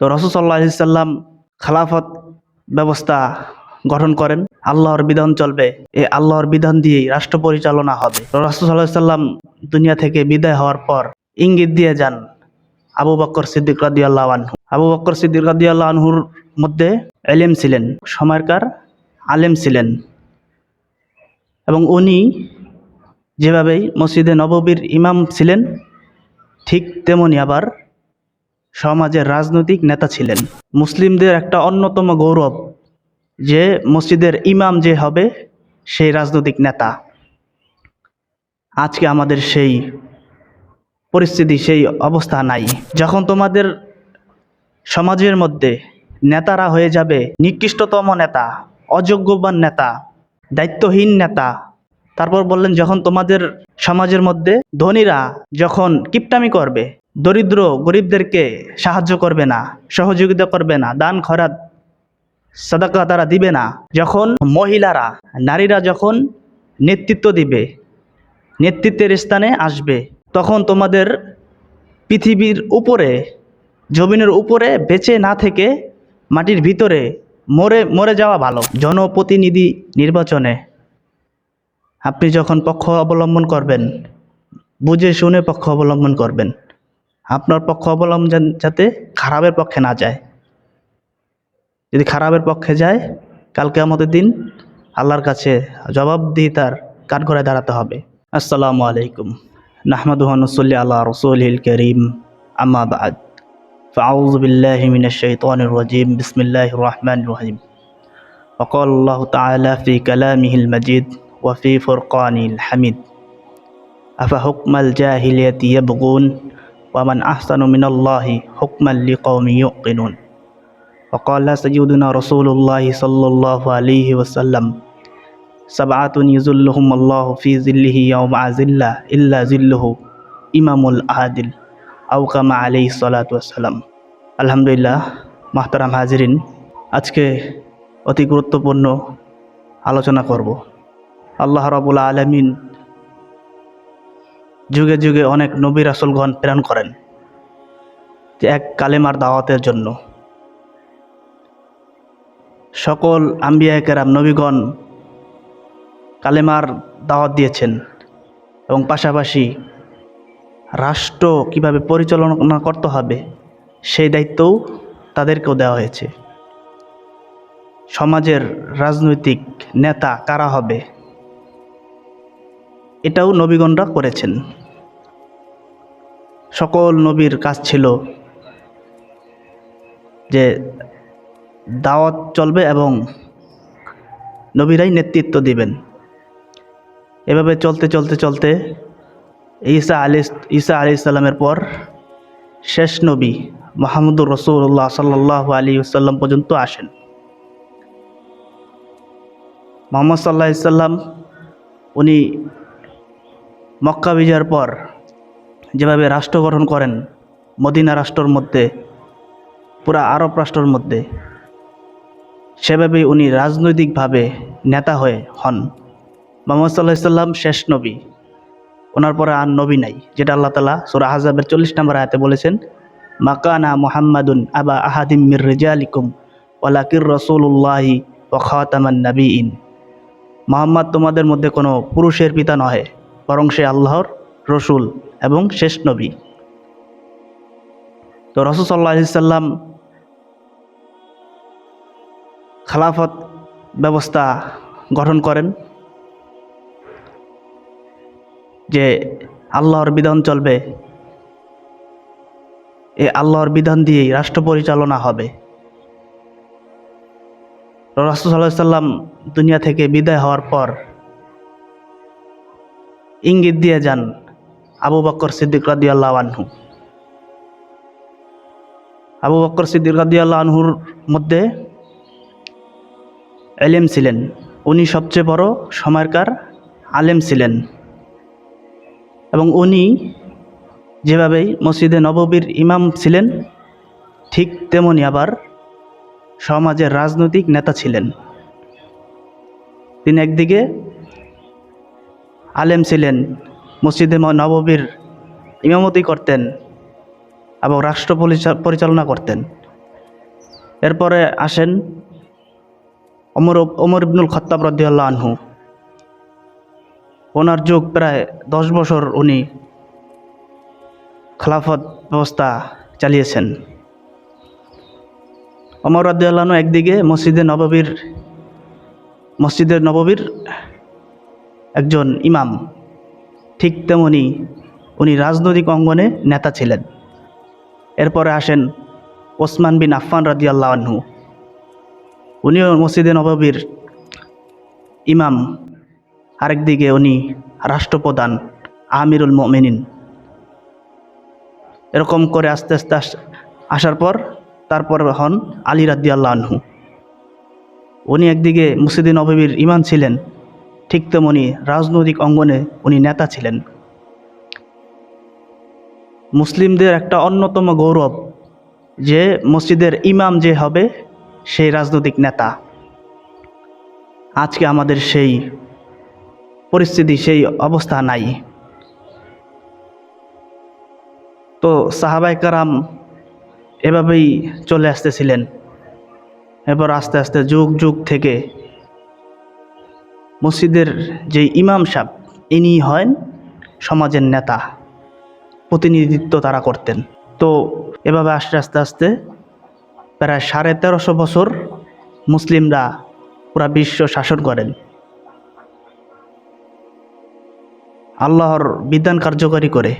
তো রসুসাল্লাহ সাল্লাম খালাফত ব্যবস্থা গঠন করেন। আল্লাহর বিধান চলবে। এই আল্লাহর বিধান দিয়েই রাষ্ট্র পরিচালনা হবে। তো রসুসাল্লাহ সাল্লাম দুনিয়া থেকে বিদায় হওয়ার পর ইঙ্গিত দিয়ে যান আবু বক্কর সিদ্দিক রাদিয়াল্লাহ আনহু। আবু বক্কর সিদ্দিক রাদিয়াল্লাহ আনহুর মধ্যে এলেম ছিলেন, সময়কার আলেম ছিলেন এবং উনি যেভাবেই মসজিদে নববীর ইমাম ছিলেন, ঠিক তেমনি আবার সমাজের রাজনৈতিক নেতা ছিলেন। মুসলিমদের একটা অন্যতম গৌরব যে মসজিদের ইমাম যে হবে, সেই রাজনৈতিক নেতা। আজকে আমাদের সেই পরিস্থিতি, সেই অবস্থা নাই। যখন তোমাদের সমাজের মধ্যে নেতারা হয়ে যাবে, নিকৃষ্টতম নেতা, অযোগ্যবান নেতা, দায়িত্বহীন নেতা, তারপর বললেন যখন তোমাদের সমাজের মধ্যে ধনীরা যখন কিপটামি করবে দরিদ্র গরিবদেরকে সাহায্য করবে না, সহযোগিতা করবে না, দান খরাত, সাদাকা তারা দিবে না। যখন মহিলারা, নারীরা যখন নেতৃত্ব দিবে, নেতৃত্বের স্থানে আসবে, তখন তোমাদের পৃথিবীর উপরে, জমিনের উপরে বেঁচে না থেকে মাটির ভিতরে মরে মরে যাওয়া ভালো। জনপ্রতিনিধি নির্বাচনে আপনি যখন পক্ষ অবলম্বন করবেন, বুঝে শুনে পক্ষ অবলম্বন করবেন। আপনার পক্ষ অবলম্বন যেন- যাতে খারাপের পক্ষে না যায় যদি খারাপের পক্ষে যায় কালকে আমাদের দিন আল্লাহর কাছে জবাবদিহিতার কাঠগড়ায় দাঁড়াতে হবে আসসালামু আলাইকুম নাহমাদুহানুসল্লি আল্লাহ রসুল করিম আম্মা বাদ فأعوذ بالله من الشيطان الرجيم بسم الله الرحمن الرحيم وقال الله تعالى في كلامه المجيد وفي فرقانه الحميد أفحكم الجاهلية يبغون ومن أحسن من الله حكما لقوم يوقنون وقال سيدنا رسول الله صلى الله عليه وسلم سبعة يذلهم الله في ظله يوم ظل إلا ظله إمام العادل আউ কামা আলি সালাতাম আলহামদুলিল্লাহ মাহতারাম হাজিরিন আজকে অতি গুরুত্বপূর্ণ আলোচনা করব আল্লাহ রবুল্লা আলমিন যুগে যুগে অনেক নবী রাসুলগণ প্রেরণ করেন যে এক কালেমার দাওয়াতের জন্য। সকল আম্বিয়া কেরাম নবীগণ কালেমার দাওয়াত দিয়েছেন এবং পাশাপাশি রাষ্ট্র কীভাবে পরিচালনা করতে হবে সেই দায়িত্বও তাদেরকেও দেওয়া হয়েছে। সমাজের রাজনৈতিক নেতা কারা হবে এটাও নবীগণরা করেছেন। সকল নবীর কাজ ছিল যে দাওয়াত চলবে এবং নবীরাই নেতৃত্ব দিবেন। এভাবে চলতে চলতে চলতে ঈসা আলি ঈসা আলি ইসলামের পর শেষ নবী মাহমুদুর রসুল্লাহ সাল্লাহ আলী সাল্লাম পর্যন্ত আসেন। মোহাম্মদ সাল্লাহ ইসাল্লাম উনি মক্কা বিজয়ের পর যেভাবে রাষ্ট্র গঠন করেন, মদিনা রাষ্ট্রর মধ্যে, পুরা আরব রাষ্ট্রর মধ্যে, সেভাবেই উনি রাজনৈতিকভাবে নেতা হয়ে হন। মোহাম্মদ সাল্লাহ ইসাল্লাম শেষ নবী। ওনার পরে আর নবী নাই, যেটা আল্লাহ তালা সুরা হাজাবের চল্লিশ নম্বর আয়াতে বলেছেন, মাকানা মোহাম্মদুন আবা আহাদিম মির রেজালিকুম, ওয়ালাকির রসুল্লাহি ও খাতামান ইন মোহাম্মদ তোমাদের মধ্যে কোনো পুরুষের পিতা নহে। বরং সে আল্লাহর রসুল এবং শেষ নবী। তো রসুল সাল্লাহ সাল্লাম খালাফত ব্যবস্থা গঠন করেন যে আল্লাহর বিধান চলবে। এই আল্লাহর বিধান দিয়েই রাষ্ট্র পরিচালনা হবে। রাসুসাল্লাহ সাল্লাম দুনিয়া থেকে বিদায় হওয়ার পর ইঙ্গিত দিয়ে যান আবু বক্কর সিদ্দিক রাদিয়াল্লাহ আনহু। আবু বক্কর সিদ্দিক রাদিয়াল্লাহ আনহুর মধ্যে এলেম ছিলেন। উনি সবচেয়ে বড় সময়কার আলেম ছিলেন। এবং উনি যেভাবেই মসজিদে নববীর ইমাম ছিলেন, ঠিক তেমনি আবার সমাজের রাজনৈতিক নেতা ছিলেন। তিনি একদিকে আলেম ছিলেন, মসজিদে নববীর ইমামতি করতেন এবং রাষ্ট্র পরিচা- পরিচালনা করতেন। এরপরে আসেন অমর অমর ইবনুল খত্তাব রদিয়াল্লাহ আনহু। ওনার যুগ প্রায় দশ বছর উনি খেলাফত ব্যবস্থা চালিয়েছেন। অমর রদিয়াল্লাহ একদিকে মসজিদে নববীর মসজিদের নববীর একজন ইমাম। ঠিক তেমনি উনি রাজনৈতিক অঙ্গনে নেতা ছিলেন। এরপরে আসেন ওসমান বিন আফফান রাদিয়াল্লাহ আনহু। উনিও মসজিদে নবাবির ইমাম। আরেকদিকে উনি রাষ্ট্রপ্রধান আমিরুল মমিনিন। এরকম করে আস্তে আস্তে আসার পর তারপর হন আলী রাদিয়াল্লাহ আনহু। উনি একদিকে মসজিদে নবাবির ইমান ছিলেন ঠিক তেমনি রাজনৈতিক অঙ্গনে উনি নেতা ছিলেন। মুসলিমদের একটা অন্যতম গৌরব যে মসজিদের ইমাম যে হবে সেই রাজনৈতিক নেতা। আজকে আমাদের সেই পরিস্থিতি, সেই অবস্থা নাই। তো সাহাবাই কারাম এভাবেই চলে আসতেছিলেন। এরপর আস্তে আস্তে যুগ যুগ থেকে মসজিদের যে ইমাম সাহেব, ইনি হন সমাজের নেতা। প্রতিনিধিত্ব তারা করতেন। তো এভাবে আস্তে আস্তে আস্তে প্রায় সাড়ে তেরোশো বছর মুসলিমরা পুরা বিশ্ব শাসন করেন। আল্লাহর বিধান কার্যকরী করে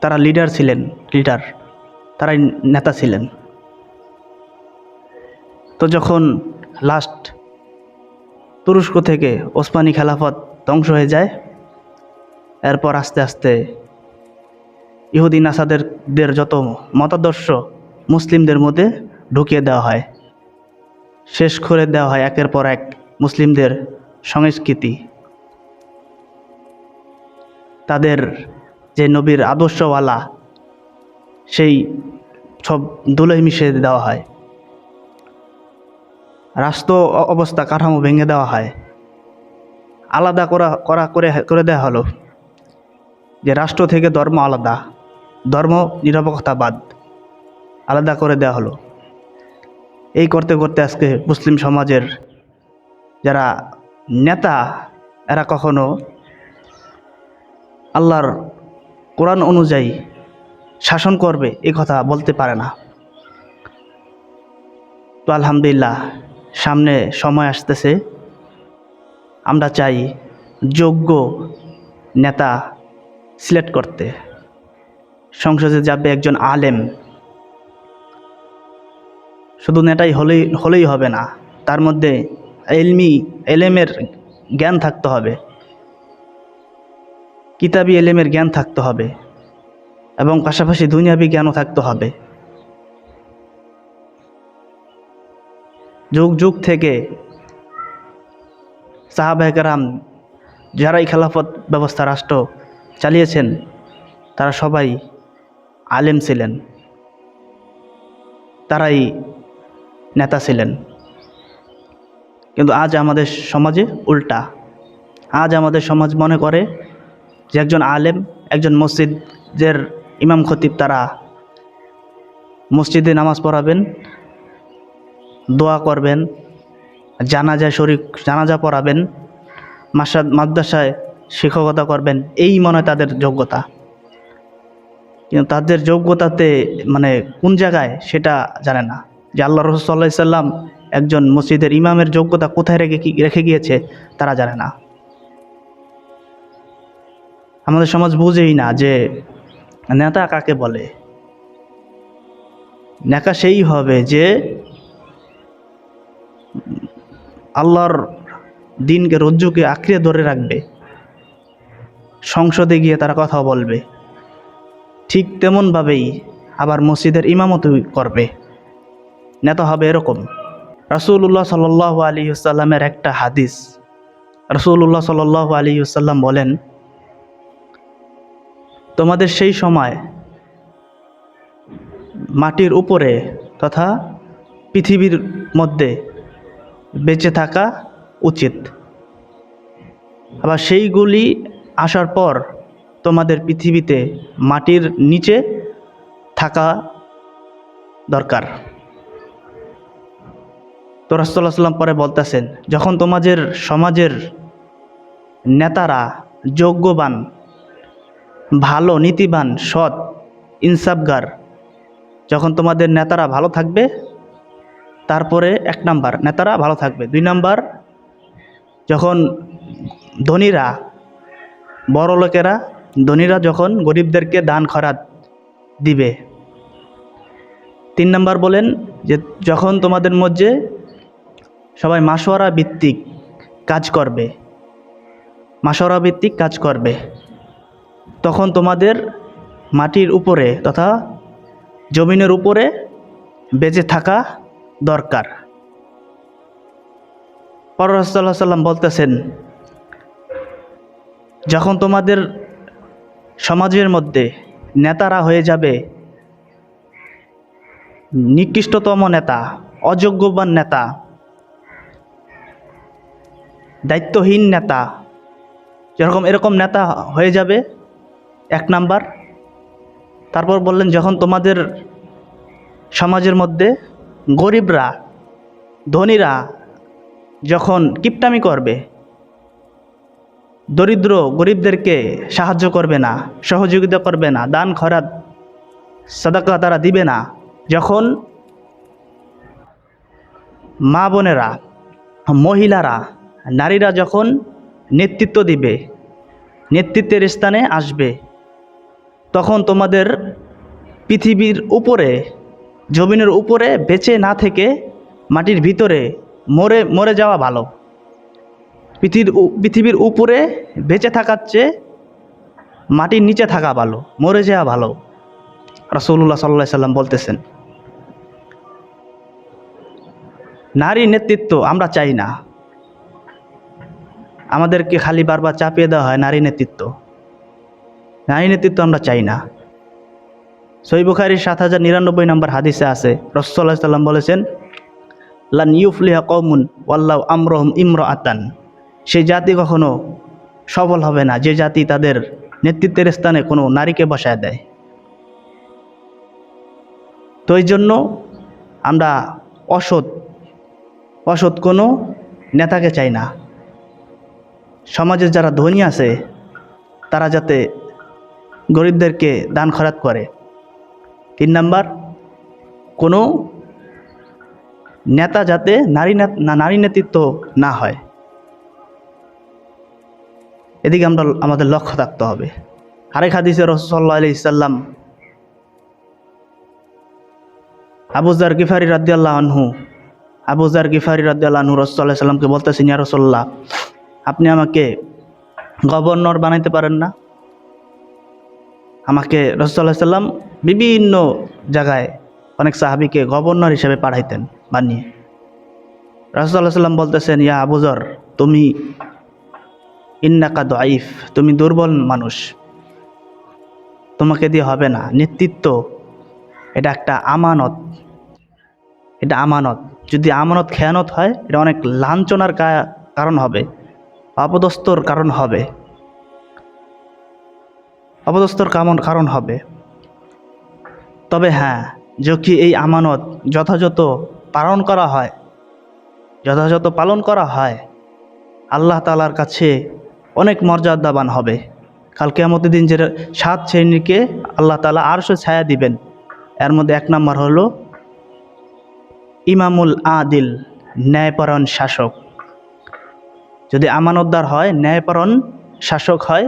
তারা লিডার ছিলেন লিডার তারাই নেতা ছিলেন। তো যখন লাস্ট তুরস্ক থেকে ওসমানী খেলাফত ধ্বংস হয়ে যায়। এরপর আস্তে আস্তে ইহুদি নাসাদেরদের যত মতাদর্শ মুসলিমদের মধ্যে ঢুকিয়ে দেওয়া হয়। শেষ করে দেওয়া হয় একের পর এক মুসলিমদের সংস্কৃতি। তাদের যে নবীর আদর্শওয়ালা, সেই সব দুলোই মিশিয়ে দেওয়া হয়। রাষ্ট্র অবস্থা কাঠামো ভেঙে দেওয়া হয়। আলাদা করা করা, করে করে দেওয়া হলো যে রাষ্ট্র থেকে ধর্ম আলাদা, ধর্ম নিরপেক্ষতাবাদ আলাদা করে দেওয়া হলো। এই করতে করতে আজকে মুসলিম সমাজের যারা নেতা, এরা কখনো আল্লাহর কোরআন অনুযায়ী শাসন করবে এ কথা বলতে পারে না। তো আলহামদুলিল্লাহ সামনে সময় আসতেছে। আমরা চাই যোগ্য নেতা সিলেক্ট করতে। সংসদে যাবে একজন আলেম। শুধু নেতাই হলেই হলেই হবে না, তার মধ্যে এলমি, এলেমের জ্ঞান থাকতে হবে। কিতাবি এলেমের জ্ঞান থাকতে হবে এবং পাশাপাশি দুনিয়াবি জ্ঞানও থাকতে হবে। যুগ যুগ থেকে সাহাবাহাম যারাই খেলাফত ব্যবস্থা রাষ্ট্র চালিয়েছেন, তারা সবাই আলেম ছিলেন। তারাই নেতা ছিলেন। কিন্তু আজ আমাদের সমাজে উল্টা। আজ আমাদের সমাজ মনে করে যে একজন আলেম, একজন মসজিদের ইমাম খতিব, তারা মসজিদে নামাজ পড়াবেন দোয়া করবেন জানাজায় শরিক, জানাজা পড়াবেন মাসাদ মাদ্রাসায় শিক্ষকতা করবেন, এই মনে হয় তাদের যোগ্যতা। কিন্তু তাদের যোগ্যতাতে মানে কোন জায়গায় সেটা জানে না। যে আল্লাহ রসুল্লাহ সাল্লাম একজন মসজিদের ইমামের যোগ্যতা কোথায় রেখে রেখে গিয়েছে, তারা জানে না। আমাদের সমাজ বুঝেই না যে নেতা কাকে বলে। নেতা সেই হবে যে আল্লাহর দিনকে, রজ্জুকে আঁকড়ে ধরে রাখবে। সংসদে গিয়ে তারা কথা বলবে। ঠিক তেমনভাবেই আবার মসজিদের ইমামত করবে। নেতা হবে এরকম। রাসুল্লাহ সাল আলী সাল্লামের একটা হাদিস। রসুল্লাহ সাল আলী সাল্লাম বলেন, তোমাদের সেই সময় মাটির উপরে তথা পৃথিবীর মধ্যে বেঁচে থাকা উচিত। আবার সেইগুলি আসার পর তোমাদের পৃথিবীতে মাটির নিচে থাকা দরকার। তো রাসুল্লাহ সাল্লাম পরে বলতেছেন, যখন তোমাদের সমাজের নেতারা যোগ্যবান ভালো, নীতিবান, সৎ, ইনসাফগার, যখন তোমাদের নেতারা ভালো থাকবে তারপরে এক নাম্বার, নেতারা ভালো থাকবে। দুই নাম্বার, যখন ধনীরা, বড় লোকেরা ধনীরা যখন গরিবদেরকে দান খরাত দিবে, তিন নাম্বার বলেন যে যখন তোমাদের মধ্যে সবাই মাসোয়ারা ভিত্তিক কাজ করবে মাসোয়ারা ভিত্তিক কাজ করবে, তখন তোমাদের মাটির উপরে তথা জমিনের উপরে বেঁচে থাকা দরকার। পরসাল্লাহ সাল্লাম বলতেছেন, যখন তোমাদের সমাজের মধ্যে নেতারা হয়ে যাবে, নিকৃষ্টতম নেতা, অযোগ্যবান নেতা, দায়িত্বহীন নেতা, যেরকম এরকম নেতা হয়ে যাবে, এক নাম্বার, তারপর বললেন, যখন তোমাদের সমাজের মধ্যে গরিবরা, ধনীরা যখন কিপটামি করবে, দরিদ্র গরিবদেরকে সাহায্য করবে না, সহযোগিতা করবে না, দান, খরাত, সাদাকা তারা দিবে না, যখন মা বোনেরা, মহিলারা, নারীরা যখন নেতৃত্ব দিবে, নেতৃত্বের স্থানে আসবে, তখন তোমাদের পৃথিবীর উপরে জমিনের উপরে বেঁচে না থেকে মাটির ভিতরে মরে মরে যাওয়া ভালো। পৃথিবীর পৃথিবীর উপরে বেঁচে থাকার চেয়ে মাটির নিচে থাকা ভালো, মরে যাওয়া ভালো। রাসৌলুল্লাহ সাল্লাহ সাল্লাম বলতেছেন, নারী নেতৃত্ব আমরা চাই না। আমাদেরকে খালি বারবার চাপিয়ে দেওয়া হয় নারী নেতৃত্ব। নারী নেতৃত্ব আমরা চাই না। সই বুখারির সাত হাজার নিরানব্বই নম্বর হাদিসে আছে। রসল্লাহ সাল্লাম বলেছেন, লান ইউফলিহা কৌমুন ওয়াল্লাহ আমরহম ইমর আতান সেই জাতি কখনো সফল হবে না, যে জাতি তাদের নেতৃত্বের স্থানে কোনো নারীকে বসায় দেয়। তো এই জন্য আমরা অসৎ অসৎ কোনো নেতাকে চাই না। সমাজের যারা ধনী আছে, তারা যাতে গরিবদেরকে দান খরাত করে। তিন নাম্বার, কোনো নেতা যাতে নারী নারী নেতৃত্ব না হয়। এদিকে আমরা, আমাদের লক্ষ্য থাকতে হবে। আরেক হাদিসে রসল্লা আলি ইসাল্লাম আবুজার গিফারি রাদ্দাল্লাহ আনহু আবুজার গিফারি রাদ্দাল্লাহ আনহু রসল্লাহ সাল্লামকে বলতেছেন, ইয়া রসল্লাহ আপনি আমাকে গভর্নর বানাইতে পারেন না? আমাকে রসল্লাহ সাল্লাম বিভিন্ন জায়গায় অনেক সাহাবিকে গভর্নর হিসেবে পাঠাইতেন বানিয়ে। রসল্লাহ সাল্লাম বলতেছেন, ইয়া আবুজর তুমি ইন্নাকা দআইফ তুমি দুর্বল মানুষ। তোমাকে দিয়ে হবে না। নেতৃত্ব, এটা একটা আমানত। এটা আমানত। যদি আমানত খেয়ানত হয়, এটা অনেক লাঞ্ছনার কারণ হবে। অপদস্তর কারণ হবে। অপদস্তর কামন কারণ হবে। তবে হ্যাঁ যদি এই আমানত যথাযথ পালন করা হয়? যথাযথ পালন করা হয়? আল্লাহ তালার কাছে অনেক মর্যাদাবান হবে। কাল কেমতের দিন যে সাত শ্রেণীকে আল্লাহ তালা আরশো ছায়া দিবেন। এর মধ্যে এক নম্বর হলো ইমামুল আদিল ন্যায়পরণ শাসক। যদি আমানতদার হয় ন্যায়পরণ শাসক হয়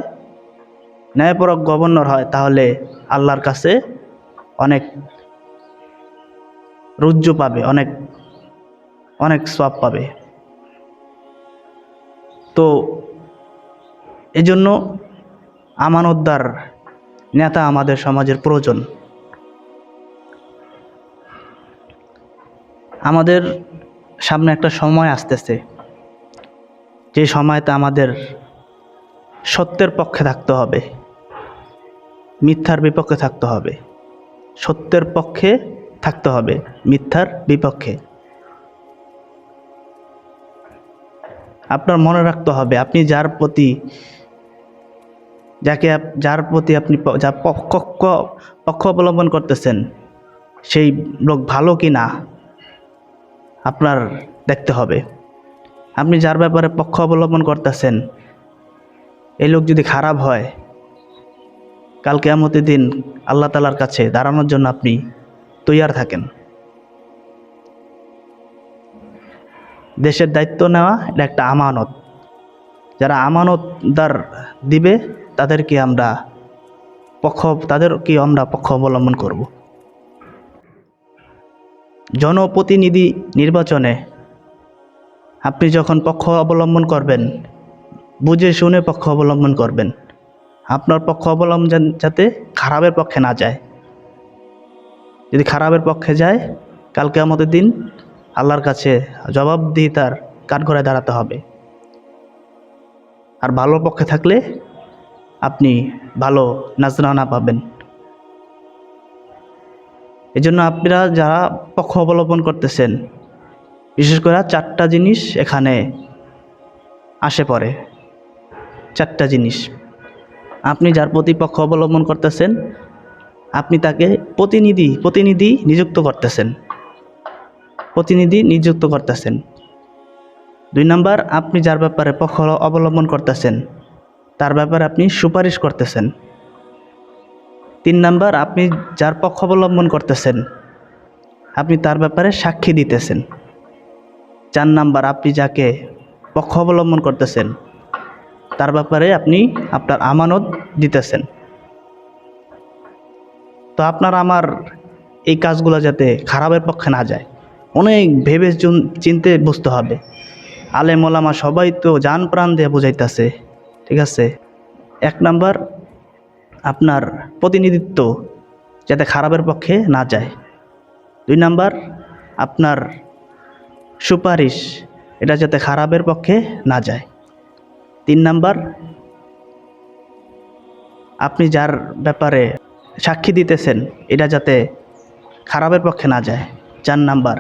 ন্যায়পরক গভর্নর হয়, তাহলে আল্লাহর কাছে অনেক রুজ্জু পাবে, অনেক অনেক সব পাবে। তো এজন্য আমানতদার নেতা আমাদের সমাজের প্রয়োজন। আমাদের সামনে একটা সময় আসতেছে, যে সময়তে আমাদের সত্যের পক্ষে থাকতে হবে, মিথ্যার বিপক্ষে থাকতে হবে। সত্যের পক্ষে থাকতে হবে, মিথ্যার বিপক্ষে। আপনার মনে রাখতে হবে, আপনি যার প্রতি, যাকে যার প্রতি আপনি যা পক্ষ পক্ষ অবলম্বন করতেছেন, সেই লোক ভালো কি না, আপনার দেখতে হবে। আপনি যার ব্যাপারে পক্ষ অবলম্বন করতেছেন, এই লোক যদি খারাপ হয় কাল কেয়ামতের দিন আল্লাহ তালার কাছে দাঁড়ানোর জন্য আপনি তৈয়ার থাকেন। দেশের দায়িত্ব নেওয়া, এটা একটা আমানত। যারা আমানতদার দিবে, তাদেরকে আমরা পক্ষ তাদেরকে আমরা পক্ষ অবলম্বন করব। জনপ্রতিনিধি নির্বাচনে আপনি যখন পক্ষ অবলম্বন করবেন, বুঝে শুনে পক্ষ অবলম্বন করবেন। আপনার পক্ষ অবলম্বন যাতে খারাপের পক্ষে না যায়। যদি খারাপের পক্ষে যায় কালকে আমাদের দিন আল্লাহর কাছে জবাবদিহিতার কাঠগড়ায় দাঁড়াতে হবে। আর ভালো পক্ষে থাকলে আপনি ভালো নাজরানা পাবেন। এই জন্য আপনারা যারা পক্ষ অবলম্বন করতেছেন, বিশেষ করে চারটা জিনিস এখানে আসে পড়ে। চারটা জিনিস। আপনি যার প্রতিপক্ষ অবলম্বন করতেছেন, আপনি তাকে প্রতিনিধি প্রতিনিধি নিযুক্ত করতেছেন। প্রতিনিধি নিযুক্ত করতেছেন। দুই নাম্বার, আপনি যার ব্যাপারে পক্ষ অবলম্বন করতেছেন, তার ব্যাপারে আপনি সুপারিশ করতেছেন। তিন নাম্বার, আপনি যার পক্ষ অবলম্বন করতেছেন, আপনি তার ব্যাপারে সাক্ষী দিতেছেন। চার নাম্বার, আপনি যাকে পক্ষ অবলম্বন করতেছেন তার ব্যাপারে আপনি আপনার আমানত দিতেছেন। তো আপনার আমার এই কাজগুলো যাতে খারাপের পক্ষে না যায়, অনেক ভেবে চুন- চিনতে বুঝতে হবে। আলে মোলামা সবাই তো যান প্রাণ দিয়ে বোঝাইতেছে, ঠিক আছে? এক নাম্বার, আপনার প্রতিনিধিত্ব যাতে খারাপের পক্ষে না যায়। দুই নাম্বার, আপনার সুপারিশ এটা যাতে খারাপের পক্ষে না যায়। তিন নাম্বার, আপনি যার ব্যাপারে সাক্ষী দিতেছেন, এটা যাতে খারাপের পক্ষে না যায়। চার নাম্বার,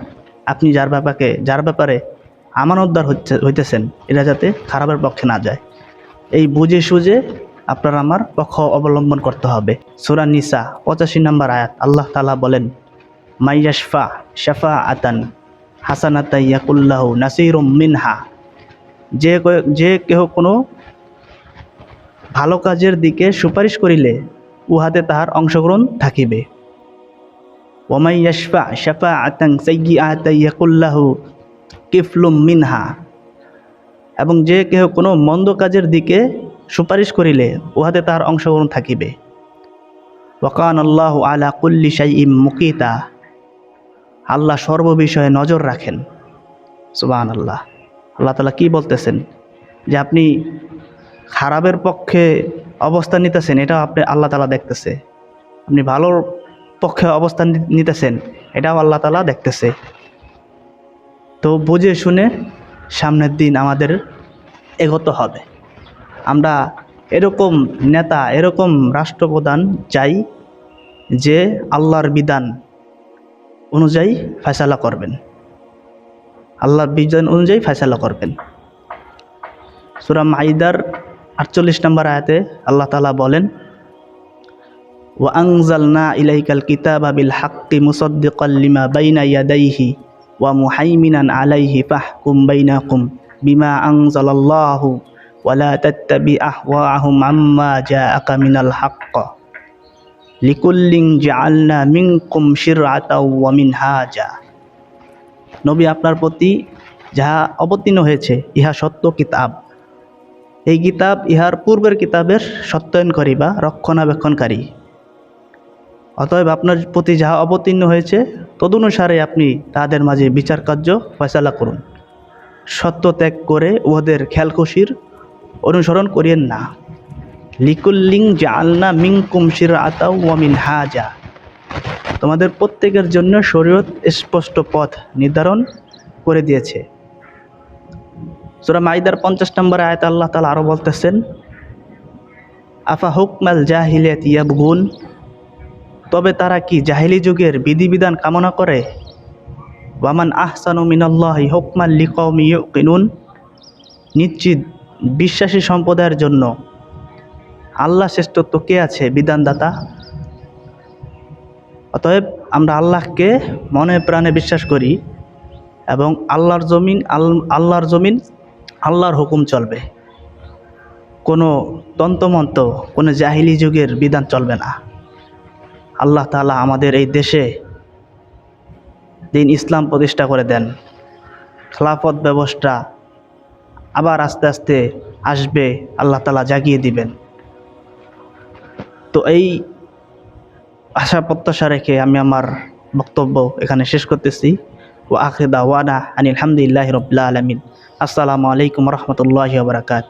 আপনি যার ব্যাপারে যার ব্যাপারে আমানতদার হচ্ছে, হইতেছেন, এটা যাতে খারাপের পক্ষে না যায়। এই বুঝে সুঝে আপনার আমার পক্ষ অবলম্বন করতে হবে। সুরা নিসা, পঁচাশি নম্বর আয়াত, আল্লাহ তালা বলেন, মাইয়াশফা শাফা আতান হাসানাতা ইয়াকুল্লাহ নাসিরুম মিনহা। যে যে কেহ কোনো ভালো কাজের দিকে সুপারিশ করিলে উহাতে তাহার অংশগ্রহণ থাকিবে। ওমাই ইয়াশফা শাফা আতাং সাইয়ি আতা ইয়াকুল্লাহ কিফলুম মিনহা। এবং যে কেহ কোনো মন্দ কাজের দিকে সুপারিশ করিলে উহাতে তাহার অংশগ্রহণ থাকিবে। ওয়াকান আল্লাহ আলা কুল্লি শাইইম মুকিতা। আল্লাহ সর্ববিষয়ে নজর রাখেন। সুবাহান আল্লাহ আল্লাহ তালা কি বলতেছেন? যে আপনি খারাপের পক্ষে অবস্থান নিতেছেন, এটাও আপনি আল্লাহ তালা দেখতেছে। আপনি ভালোর পক্ষে অবস্থান নিতেছেন, এটাও আল্লাহ তালা দেখতেছে। তো বুঝে শুনে সামনের দিন আমাদের এগোতে হবে। আমরা এরকম নেতা, এরকম রাষ্ট্রপ্রধান চাই যে আল্লাহর বিধান অনুযায়ী ফয়সালা করবেন। আল্লাহর বিধান অনুযায়ী ফয়সালা করবেন। সুরা মাইদার আটচল্লিশ নম্বর আয়াতে আল্লাহ তালা বলেন ও আংজালনা ইলাইকাল কিতাবা বিল হাক্কি মুসদ্দিকাল লিমা বাইনা ইয়াদাইহি ওয়া মুহাইমিনান আলাইহি ফাহকুম বাইনাকুম বিমা আংজালাল্লাহু ওয়ালা তাত্তাবি আহওয়াআহুম আম্মা জাআকা মিনাল হাক্ক। লিকুল্লিন জাআলনা মিনকুম শিরআতাও ওয়া মিনহাজা। নবী আপনার প্রতি যাহা অবতীর্ণ হয়েছে, ইহা সত্য কিতাব। এই কিতাব ইহার পূর্বের কিতাবের সত্যায়নকারী বা রক্ষণাবেক্ষণকারী। অতএব আপনার প্রতি যাহা অবতীর্ণ হয়েছে, তদনুসারে আপনি তাদের মাঝে বিচার কার্য ফয়সালা করুন। সত্য ত্যাগ করে উহাদের খেয়ালখুশির অনুসরণ করিয়েন না। লিকুল্লিং জালনা মিং কুমশির আতাউ ওয়ামিন হাজা তোমাদের প্রত্যেকের জন্য শরীয়ত স্পষ্ট পথ নির্ধারণ করে দিয়েছে। সুরা মাইদার পঞ্চাশ নম্বর আয়াত আল্লাহ তালা আরও বলতেছেন, আফা হুকমাল জাহিলিয়াত ইয়াবগুন? তবে তারা কি জাহিলি যুগের বিধিবিধান কামনা করে? ওয়ামান আহসানু মিনাল্লাহি হুকমাল লিকৌমি ইউকিনুন? নিশ্চিত বিশ্বাসী সম্প্রদায়ের জন্য আল্লাহ শ্রেষ্ঠত্ব কে আছে বিধানদাতা? অতএব আমরা আল্লাহকে মনে প্রাণে বিশ্বাস করি এবং আল্লাহর জমিন, আল- আল্লাহর জমিন আল্লাহর হুকুম চলবে। কোনো তন্তমন্ত কোনো জাহিলি যুগের বিধান চলবে না। আল্লাহ তালা আমাদের এই দেশে দিন ইসলাম প্রতিষ্ঠা করে দেন। খেলাফত ব্যবস্থা আবার আস্তে আস্তে আসবে, আল্লাহ তালা জাগিয়ে দিবেন। তো এই আশা প্রত্যাশা রেখে আমি আমার বক্তব্য এখানে শেষ করতেছি। ও আখেদা ওয়ানা আনিলামদুলিল্লাহ রবিল্লা আলমিন। আসসালামু আলাইকুম রহমতুল্লাহ বারাকাত